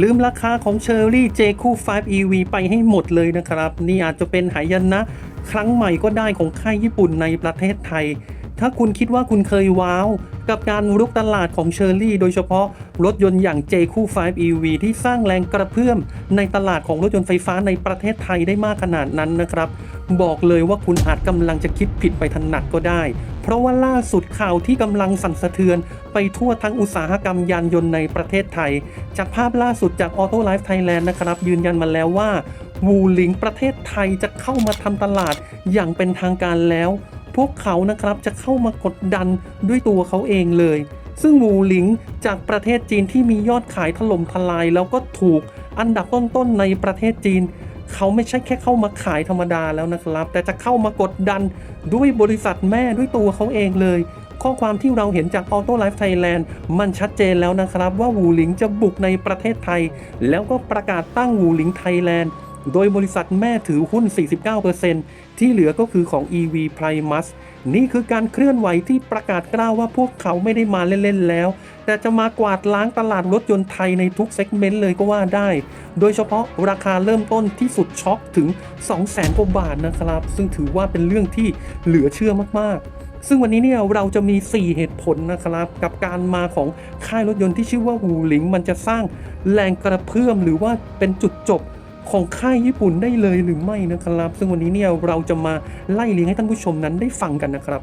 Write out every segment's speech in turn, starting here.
ลืมราคาของเชอร์รี่เจคู5 EV ไปให้หมดเลยนะครับ นี่อาจจะเป็นหายนะ ครั้งใหม่ก็ได้ของค่ายญี่ปุ่นในประเทศไทย ถ้าคุณคิดว่าคุณเคยว้าว กับการรุกตลาดของเชอร์รี่โดยเฉพาะรถยนต์อย่าง J คู่5 EV ที่สร้างแรงกระเพื่อมในตลาดของรถยนต์ไฟฟ้าในประเทศไทยได้มากขนาดนั้นนะครับ บอกเลยว่าคุณอาจกำลังจะคิดผิดไปถนัดก็ได้ เพราะว่าล่าสุดข่าวที่กำลังสั่นสะเทือนไปทั่วทั้งอุตสาหกรรมยานยนต์ในประเทศไทย จากภาพล่าสุดจาก Auto Life Thailand นะครับยืนยันมาแล้วว่าวูหลิงประเทศไทยจะเข้ามาทำตลาดอย่างเป็นทางการแล้ว พวกเขานะครับจะเข้ามากดดันด้วยตัวเขาเองเลย ซึ่งวูหลิงจากประเทศจีนที่มียอดขายถล่มทลายแล้วก็ถูกอันดับต้นๆในประเทศจีน เขาไม่ใช่แค่เข้ามาขายธรรมดาแล้วนะครับ แต่จะเข้ามากดดันด้วยบริษัทแม่ด้วยตัวเขาเองเลย ข้อความที่เราเห็นจาก Auto Life Thailand มันชัดเจนแล้วนะครับว่าวูหลิงจะบุกในประเทศไทย แล้วก็ประกาศตั้งวูหลิงไทยแลนด์ โดยบริษัทแม่ถือหุ้น 49%ที่เหลือก็คือของ EV Primus นี่คือการเคลื่อนไหวที่ประกาศกล้าวว่าพวกเขาไม่ได้มาเล่น ๆ แล้ว แต่จะมากวาดล้างตลาดรถยนต์ไทยในทุกเซกเมนต์เลยก็ว่าได้ โดยเฉพาะราคาเริ่มต้นที่สุดช็อกถึง 200,000กว่าบาทนะครับ ซึ่งถือว่าเป็นเรื่องที่เหลือเชื่อมากๆซึ่งวันนี้เนี่ยเราจะมี 4 เหตุผลนะครับ กับการมาของค่ายรถยนต์ที่ชื่อว่าวูหลิง มันจะสร้างแรงกระเพื่อมหรือว่าเป็นจุดจบ ของค่ายญี่ปุ่นได้เลยหรือไม่นะครับ ซึ่งวันนี้เนี่ยเราจะมาไล่เลียงให้ท่านผู้ชมนั้นได้ฟังกันนะครับ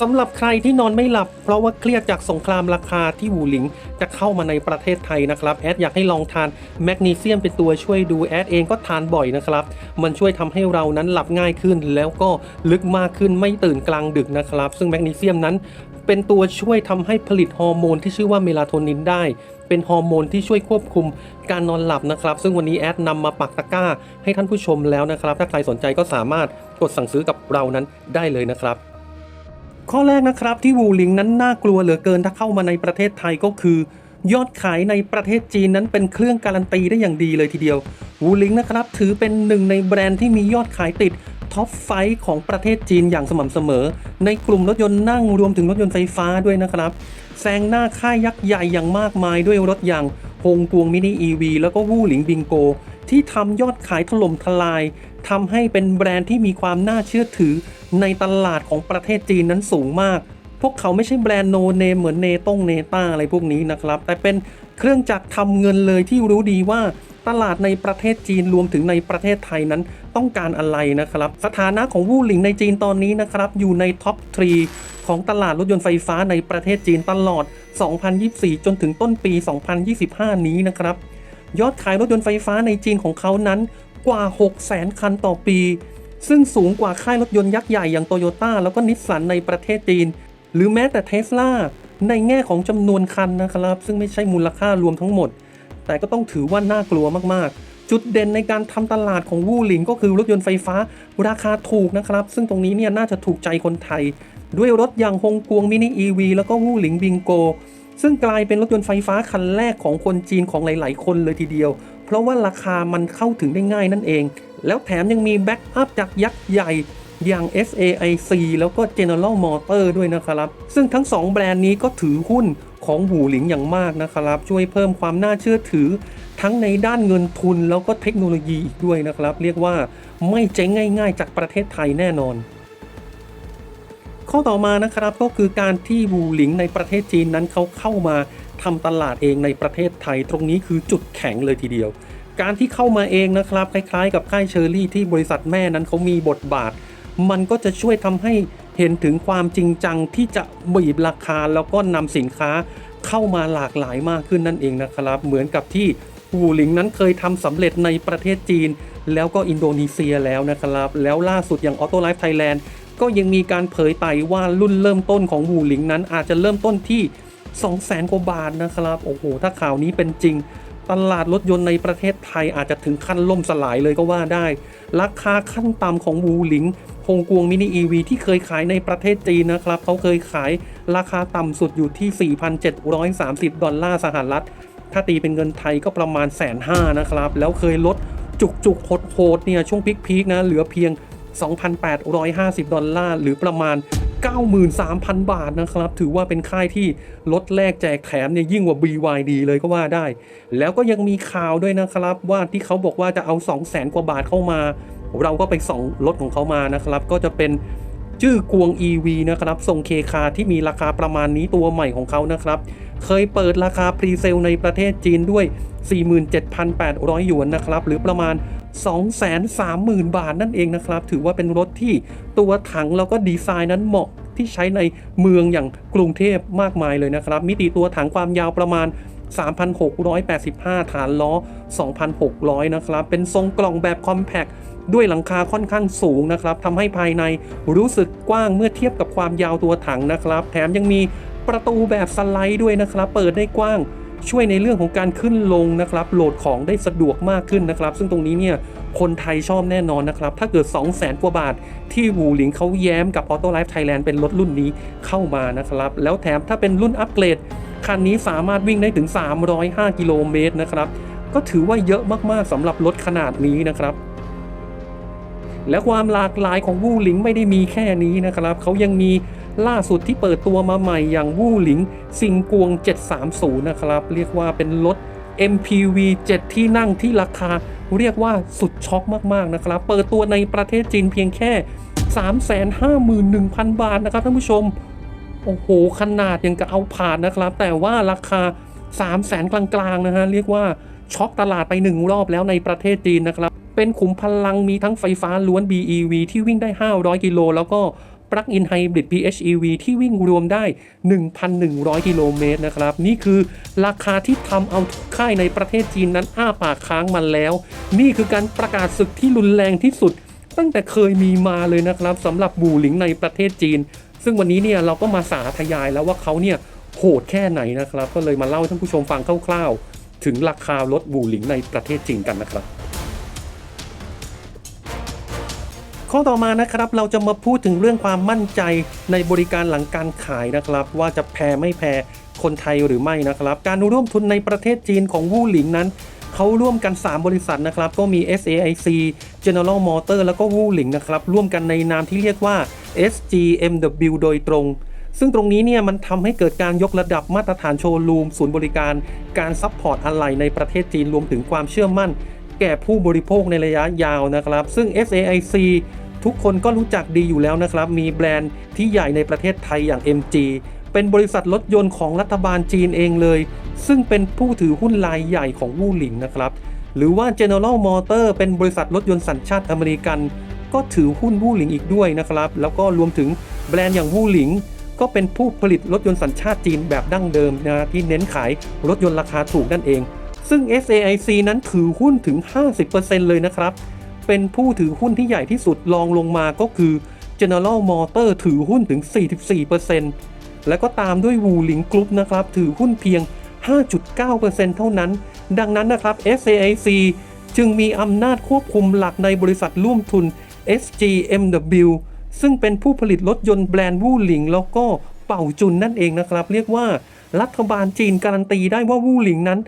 สำหรับใครที่นอนไม่หลับ เพราะว่าเครียดจากสงครามราคาที่หูหลิงจะเข้ามาในประเทศไทยนะครับ แอดอยากให้ลองทานแมกนีเซียมเป็นตัวช่วยดูแอดเองก็ทานบ่อยนะครับ มันช่วยทำให้เรานั้นหลับง่ายขึ้น แล้วก็ลึกมากขึ้นไม่ตื่นกลางดึกนะครับ ซึ่งแมกนีเซียมนั้นเป็นตัวช่วยทำให้ผลิตฮอร์โมนที่ชื่อว่าเมลาโทนินได้ เป็นฮอร์โมนที่ช่วยควบคุมการนอนหลับนะครับ ซึ่งวันนี้แอดนำมาปักตะกร้าให้ท่านผู้ชมแล้วนะครับ ถ้าใครสนใจก็สามารถกดสั่งซื้อกับเรานั้นได้เลยนะครับ ข้อแรกนะครับที่วูลิงนั้นน่ากลัวเหลือเกินถ้าเข้ามาในประเทศไทยก็คือ ยอดขายในประเทศจีนนั้นเป็นเครื่องการันตีได้อย่างดีเลยทีเดียววูลิงนะครับถือเป็นหนึ่งในแบรนด์ที่มียอดขายติด ท็อปไฟของประเทศจีนอย่างสม่ำเสมอ ในกลุ่มรถยนต์นั่งรวมถึงรถยนต์ไฟฟ้าด้วยนะครับแซงหน้าค่ายยักษ์ใหญ่อย่างมากมายด้วยรถอย่างฮงกวงมินิอีวีแล้วก็วูหลิงบิงโก ที่ทำยอดขายถล่มทลายทำให้เป็นแบรนด์ที่มีความน่าเชื่อถือ ในตลาดของประเทศจีนนั้นสูงมาก พวกเขาไม่ใช่แบรนด์โนเนมเหมือนเนต้งเนต้าอะไรพวกนี้นะครับ แต่เป็นเครื่องจักรทำเงินเลยที่รู้ดีว่า ตลาดในประเทศจีนรวมถึงในประเทศไทยนั้นต้องการอะไรนะครับ สถานะของวู่หลิงในจีนตอนนี้นะครับอยู่ในท็อปทรีของตลาดรถยนต์ไฟฟ้าในประเทศจีนตลอด 2024 จนถึงต้นปี 2025 นี้นะครับ ยอดขายรถยนต์ไฟฟ้าในจีนของเขานั้นกว่า 600,000 คันต่อปี ซึ่งสูงกว่าค่ายรถยนต์ยักษ์ใหญ่อย่างโตโยต้าแล้วก็นิสสันในประเทศจีน หรือแม้แต่เทสลาในแง่ของจำนวนคันนะครับ ซึ่งไม่ใช่มูลค่ารวมทั้งหมด แต่ก็ต้องถือว่าน่ากลัวมากๆ จุดเด่นในการทำตลาดของวูหลิงก็คือรถยนต์ไฟฟ้าราคาถูกนะครับ ซึ่งตรงนี้เนี่ยน่าจะถูกใจคนไทย ด้วยรถอย่างฮงกวงมินิอีวีแล้วก็วูหลิงบิงโก ซึ่งกลายเป็นรถยนต์ไฟฟ้าคันแรกของคนจีนของหลาย ๆ คนเลยทีเดียว เพราะว่าราคามันเข้าถึงได้ง่ายนั่นเอง แล้วแถมยังมีแบ็กอัพจากยักษ์ใหญ่ อย่าง SAIC แล้วก็ General Motor ด้วยนะครับ ซึ่งทั้ง 2 แบรนด์นี้ก็ถือหุ้นของหูหลิงอย่างมากนะครับ ช่วยเพิ่มความน่าเชื่อถือ ทั้งในด้านเงินทุนแล้วก็เทคโนโลยีอีกด้วยนะครับ เรียกว่าไม่เจ๊งง่ายๆ จากประเทศไทยแน่นอน ข้อต่อมานะครับก็คือการที่วูหลิงในประเทศจีนนั้นเขาเข้ามาทำตลาดเองในประเทศไทยตรงนี้คือจุดแข็งเลยทีเดียว การที่เข้ามาเองนะครับ คล้ายๆ กับค่ายเชอร์รี่ที่บริษัทแม่นั้นเขามีบทบาท มันก็จะช่วยทำให้เห็นถึงความจริงจังที่จะบีบราคาแล้วก็นำสินค้าเข้ามาหลากหลายมากขึ้นนั่นเองนะครับ เหมือนกับที่วูหลิงนั้นเคยทำสำเร็จในประเทศจีน แล้วก็อินโดนีเซียแล้วนะครับ แล้วล่าสุดอย่าง Auto Life Thailand ก็ยังมีการเผยไตว่ารุ่นเริ่มต้นของวูหลิงนั้นอาจจะเริ่มต้นที่ 200,000กว่าบาทนะครับ โอ้โห ถ้าข่าวนี้เป็นจริง ตลาดรถยนต์ในประเทศไทยอาจจะถึงขั้นล่มสลายเลยก็ว่าได้ ราคาขั้นต่ำของวูหลิง งกวงมินิอีวีที่เคยขายในประเทศจีนนะครับเขาเคยขายราคาต่ำสุดอยู่ที่ 4,730 ดอลลาร์สหรัฐ ถ้าตีเป็นเงินไทยก็ประมาณแสนห้านะครับ แล้วเคยลดจุกจุกโหดๆเนี่ยช่วงพีคๆนะเหลือเพียง 2,850 ดอลลาร์หรือประมาณ 93,000 บาทนะครับ ถือว่าเป็นค่ายที่ลดแลกแจกแถมเนี่ยยิ่งกว่า BYD เลยก็ว่าได้ แล้วก็ยังมีข่าวด้วยนะครับว่าที่เขาบอกว่าจะเอา 200,000 กว่าบาทเข้ามา เราก็ไปส่องรถของเขามานะครับ ก็จะเป็นชื่อกวง EV นะครับทรงเคคาที่มีราคาประมาณนี้ตัวใหม่ของเขานะครับ เคยเปิดราคาพรีเซลในประเทศจีนด้วย 47,800 หยวนนะครับ หรือประมาณ 230,000 บาทนั่นเองนะครับ ถือว่าเป็นรถที่ตัวถังแล้วก็ดีไซน์นั้นเหมาะที่ใช้ในเมืองอย่างกรุงเทพมากมายเลยนะครับ มิติตัวถังความยาวประมาณ 3,685 ฐานล้อ 2,600 นะครับ เป็นทรงกล่องแบบคอมแพค ด้วยหลังคาค่อนข้างสูงนะครับทำให้ภายในรู้สึกกว้างเมื่อเทียบกับความยาวตัวถังนะครับ แถมยังมีประตูแบบสไลด์ด้วยนะครับ เปิดได้กว้างช่วยในเรื่องของการขึ้นลงนะครับ โหลดของได้สะดวกมากขึ้นนะครับ ซึ่งตรงนี้เนี่ยคนไทยชอบแน่นอนนะครับ ถ้าเกิด 2 0 0แสนกว่าบาท ที่วูหลิงเขาแย้มกับ Auto Life Thailand เป็นรถรุ่นนี้เข้ามานะครับ แล้วแถมถ้าเป็นรุ่นอัปเกรด คันนี้สามารถวิ่งได้ถึง 305 กิโลเมตรนะครับ ก็ถือว่าเยอะมากๆสำหรับรถขนาดนี้นะครับ และความหลากหลายของวูหลิงไม่ได้มีแค่นี้นะครับ เขายังมีล่าสุดที่เปิดตัวมาใหม่อย่างวูหลิงซิงกวง 730 นะครับ เรียกว่าเป็นรถ MPV 7 ที่นั่งที่ราคาเรียกว่าสุดช็อกมาก ๆ นะครับ เปิดตัวในประเทศจีนเพียงแค่ 351,000 บาทนะครับท่านผู้ชม โอ้โห ขนาดยังกับเอาผ่านนะครับ แต่ว่าราคา 3 0 0แสนกลาง ๆ นะฮะ เรียกว่าช็อกตลาดไปหนึ่งรอบแล้วในประเทศจีนนะครับ เป็นขุมพลังมีทั้งไฟฟ้าล้วน BEV ที่วิ่งได้ 500 กิโล แล้วก็ Plug-in Hybrid PHEV ที่วิ่งรวมได้ 1,100 กิโลเมตรนะครับ นี่คือราคาที่ทำเอาทุกค่ายในประเทศจีนนั้นอ้าปากค้างมันแล้ว นี่คือการประกาศศึกที่รุนแรงที่สุด ตั้งแต่เคยมีมาเลยนะครับสำหรับบูหลิงในประเทศจีน ซึ่งวันนี้เนี่ยเราก็มาสาธยายแล้วว่าเขาเนี่ยโหดแค่ไหนนะครับ ก็เลยมาเล่าให้ท่านผู้ชมฟังคร่าวๆ ถึงราคารถบูหลิงในประเทศจีนกันนะครับ ข้อต่อมานะครับเราจะมาพูดถึงเรื่องความมั่นใจในบริการหลังการขายนะครับ ว่าจะแพ้ไม่แพ้คนไทยหรือไม่นะครับ การร่วมทุนในประเทศจีนของวู่หลิงนั้นเขาร่วมกัน 3 บริษัทนะครับ ก็มี SAIC General Motor แล้วก็วู่หลิงนะครับ ร่วมกันในนามที่เรียกว่า SGMW โดยตรง ซึ่งตรงนี้เนี่ยมันทำให้เกิดการยกระดับมาตรฐานโชว์รูม ศูนย์บริการ การซัพพอร์ตอะไหล่ในประเทศจีนรวมถึงความเชื่อมั่น แก่ผู้บริโภคในระยะยาวนะครับ ซึ่ง SAIC ทุกคนก็รู้จักดีอยู่แล้วนะครับ มีแบรนด์ที่ใหญ่ในประเทศไทยอย่าง MG เป็นบริษัทรถยนต์ของรัฐบาลจีนเองเลย ซึ่งเป็นผู้ถือหุ้นรายใหญ่ของวู่หลิงนะครับ หรือว่า General Motor เป็นบริษัทรถยนต์สัญชาติอเมริกัน ก็ถือหุ้นวู่หลิงอีกด้วยนะครับ แล้วก็รวมถึงแบรนด์อย่างวู่หลิง ก็เป็นผู้ผลิตรถยนต์สัญชาติจีนแบบดั้งเดิมนะที่เน้นขายรถยนต์ราคาถูกนั่นเอง ซึ่ง SAIC นั้นถือหุ้นถึง 50%เลยนะครับ เป็นผู้ถือหุ้นที่ใหญ่ที่สุดรองลงมาก็คือ General Motor ถือหุ้นถึง 44%แล้วก็ตามด้วย w ู l i n g Group นะครับ ถือหุ้นเพียง 5.9%เท่านั้น ดังนั้นนะครับ SAIC จึงมีอำนาจควบคุมหลักในบริษัทร่วมทุน SGMW ซึ่งเป็นผู้ผลิตรถยนต์แบรนด์วูหลิงแล้วก็เป่าจุนนั่นเองนะครับ เรียกว่ารัฐบาลจีนการันตีได้ว่าวูหลิงนั้น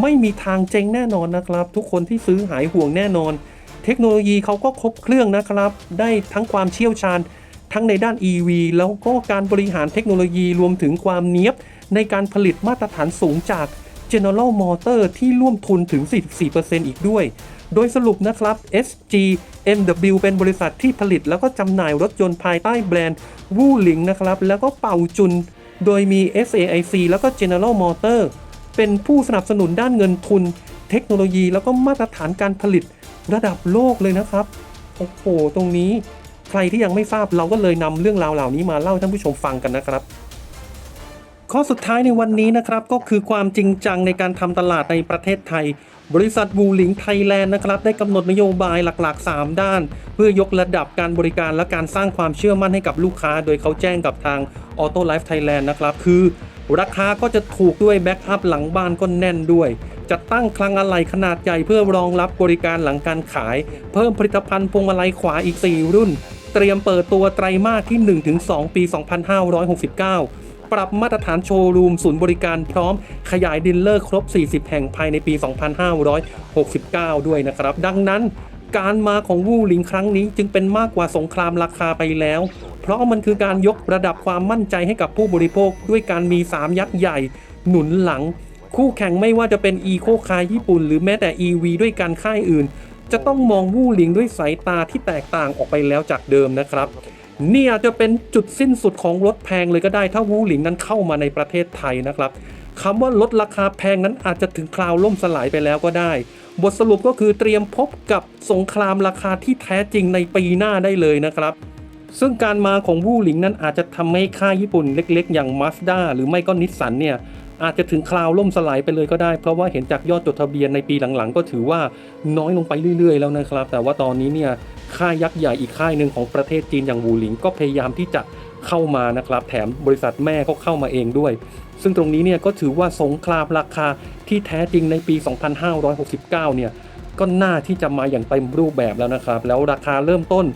ไม่มีทางเจ๊งแน่นอนนะครับ ทุกคนที่ซื้อหายห่วงแน่นอน เทคโนโลยีเขาก็ครบเครื่องนะครับ ได้ทั้งความเชี่ยวชาญ ทั้งในด้าน EV แล้วก็การบริหารเทคโนโลยีรวมถึงความเนี้ยบ ในการผลิตมาตรฐานสูงจาก General Motor ที่ร่วมทุนถึง 44%อีกด้วย โดยสรุปนะครับ SGMW เป็นบริษัทที่ผลิตแล้วก็จำหน่ายรถยนต์ภายใต้แบรนด์วูหลิงนะครับ แล้วก็เป่าจุน โดยมี SAIC แล้วก็ General Motor เป็นผู้สนับสนุนด้านเงินทุน เทคโนโลยีแล้วก็มาตรฐานการผลิตระดับโลกเลยนะครับ โอ้โห ตรงนี้ใครที่ยังไม่ทราบเราก็เลยนำเรื่องราวเหล่านี้มาเล่าให้ท่านผู้ชมฟังกันนะครับ ข้อสุดท้ายในวันนี้นะครับก็คือความจริงจังในการทำตลาดในประเทศไทย บริษัทบูหลิงไทยแลนด์นะครับได้กำหนดนโยบายหลักๆ 3 ด้าน เพื่อยกระดับการบริการและการสร้างความเชื่อมั่นให้กับลูกค้า โดยเขาแจ้งกับทาง Auto Life Thailand นะครับคือ ราคาก็จะถูกด้วยแบ็กอัพหลังบ้านก็แน่นด้วย จะตั้งคลังอะไหล่ขนาดใหญ่เพื่อรองรับบริการหลังการขาย เพิ่มผลิตภัณฑ์พวงมาลัยขวาอีก 4 รุ่น เตรียมเปิดตัวไตรมาสที่ 1-2 ปี 2569ปรับมาตรฐานโชว์รูมศูนย์บริการพร้อมขยายดิลเลอร์ครบ 40 แห่งภายในปี 2569 ด้วยนะครับ ดังนั้น การมาของวูหลิงครั้งนี้จึงเป็นมากกว่าสงครามราคาไปแล้ว เพราะมันคือการยกระดับความมั่นใจให้กับผู้บริโภค ด้วยการมี 3 ยักษ์ใหญ่ หนุนหลัง คู่แข่งไม่ว่าจะเป็นอีโคคายญี่ปุ่น หรือแม้แต่ EV ด้วยการค่ายอื่น จะต้องมองวูหลิงด้วยสายตาที่แตกต่างออกไปแล้วจากเดิมนะครับนี่อาจจะเป็นจุดสิ้นสุดของรถแพงเลยก็ได้ถ้าวูหลิงนั้นเข้ามาในประเทศไทยนะครับคำว่าลดราคาแพงนั้นอาจจะถึงคราวล่มสลายไปแล้วก็ได้ บทสรุปก็คือเตรียมพบกับสงครามราคาที่แท้จริงในปีหน้าได้เลยนะครับ ซึ่งการมาของวูหลิงนั้นอาจจะทำให้ค่ายญี่ปุ่นเล็กๆ อย่าง Mazda หรือไม่ก็นิสสันเนี่ยอาจจะถึงคราวล่มสลายไปเลยก็ได้ เพราะว่าเห็นจากยอดจดทะเบียนในปีหลังๆ ก็ถือว่าน้อยลงไปเรื่อยๆ แล้วนะครับ แต่ว่าตอนนี้เนี่ยค่ายยักษ์ใหญ่อีกค่ายหนึ่งของประเทศจีนอย่างวูหลิงก็พยายามที่จะเข้ามานะครับ แถมบริษัทแม่ก็เข้ามาเองด้วย ซึ่งตรงนี้เนี่ยก็ถือว่าสงครามราคาที่แท้จริงในปี 2569 เนี่ยก็น่าที่จะมาอย่างเต็มรูปแบบแล้วนะครับ แล้วราคาเริ่มต้น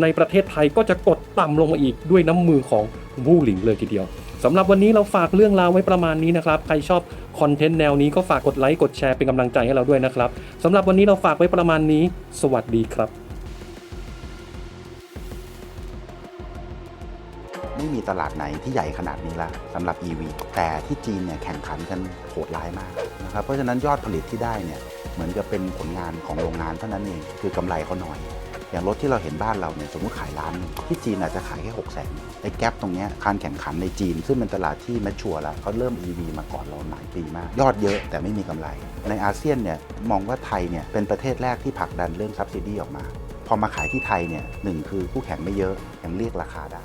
ในประเทศไทยก็จะกดต่ำลงมาอีกด้วยน้ำมือของวูหลิงเลยทีเดียวสำหรับวันนี้เราฝากเรื่องราวไว้ประมาณนี้นะครับ ใครชอบคอนเทนต์แนวนี้ก็ฝากกดไลค์กดแชร์เป็นกำลังใจให้เราด้วยนะครับสำหรับวันนี้เราฝากไว้ประมาณนี้ สวัสดีครับ ไม่มีตลาดไหนที่ใหญ่ขนาดนี้ละสำหรับ EV แต่ที่จีนเนี่ยแข่งขันกันโหดร้ายมากนะครับเพราะฉะนั้นยอดผลิตที่ได้เนี่ยเหมือนกับเป็นผลงานของโรงงานเท่านั้นเองคือกำไรเขาน้อย อย่างรถที่เราเห็นบ้านเราเนี่ยสมมติขายล้านที่จีนอาจจะขายแค่6 0 0 0 0นไอ้แกลบตรงนี้การแข่งขันในจีน ซึ่งเป็นตลาดที่มชชัวร์แล้วเขาเริ่ม EV มาก่อนเราหลายปีมาก ยอดเยอะแต่ไม่มีกำไร ในอาเซียนเนี่ยมองว่าไทยเนี่ยเป็นประเทศแรกที่ผลักดันเรื่อง subsidy ออกมาพอมาขายที่ไทยเนี่ยหนึ่งคือคู่แข่งไม่เยอะยังเรียกราคาได้